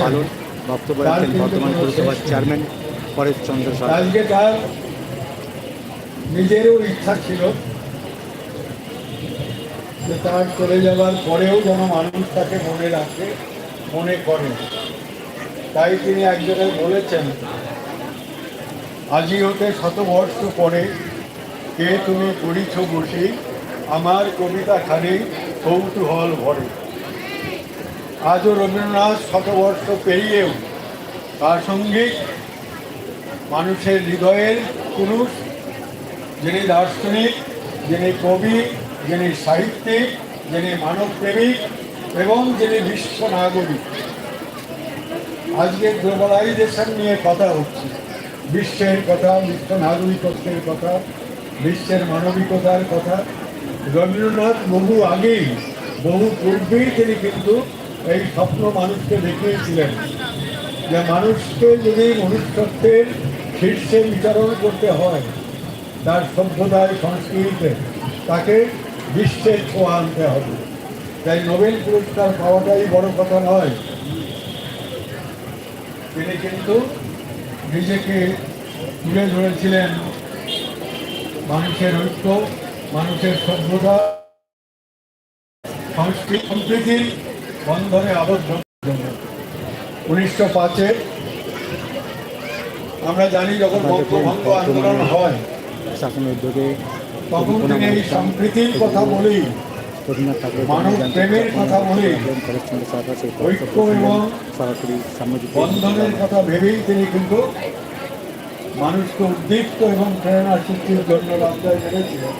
পালন বক্তব্য রাখেন বর্তমান পৌরসভার চেয়ারম্যান পরেশ চন্দ্র আজকে তার নিজেরও ইচ্ছা ছিল যে তার চলে যাওয়ার পরেও যেন মানুষ তাকে মনে রাখে মনে করে। তাই তিনি এক জায়গায় বলেছেন আজি হতে শতবর্ষ পরে কে তুমি করিছ বসি আমার কবিতা খানি কৌতূহল ভরে। আজও রবীন্দ্রনাথ শতবর্ষ পেরিয়েও প্রাসঙ্গিক মানুষের হৃদয়ের পুরুষ, যিনি দার্শনিক, যিনি কবি, যিনি সাহিত্যিক, যিনি মানবপ্রেমিক এবং যিনি বিশ্ব নাগরিক। আজকে গ্লোবালাইজেশন নিয়ে কথা হচ্ছে। বিশ্বের কথা, বিশ্ব নাগরিকত্বের কথা, বিশ্বের মানবিকতার কথা। রবীন্দ্রনাথ বহু আগেই, বহু পূর্বেই তিনি কিন্তু এই স্বপ্ন মানুষকে দেখিয়েছিলেন যে মানুষকে যদি মনুষ্যত্বের শীর্ষে বিচরণ করতে হয়, তার সভ্যতায় সংস্কৃতিতে তাকে বিশ্বের ছোঁয়া আনতে হবে। তাই নোবেল পুরস্কার পাওয়াটাই বড় কথা নয়। তিনি কিন্তু নিজেকে তুলে ধরেছিলেন মানুষের ঐক্য, মানুষের সভ্যতা, সংস্কৃতি সম্প্রীতির বন্ধনে আবদ্ধ। উনিশশো পাঁচে আমরা জানি যখন বঙ্গভঙ্গ আন্দোলন হয় তখন তিনি এই সম্প্রীতির কথা ঠাকুরের মানব প্রেমের কথা বলে ঐক্য এবং বন্ধনের কথা ভেবেই তিনি কিন্তু মানুষকে উদ্দীপ্ত এবং প্রেরণা সৃষ্টির জন্য রাস্তায় নেমেছিলেন।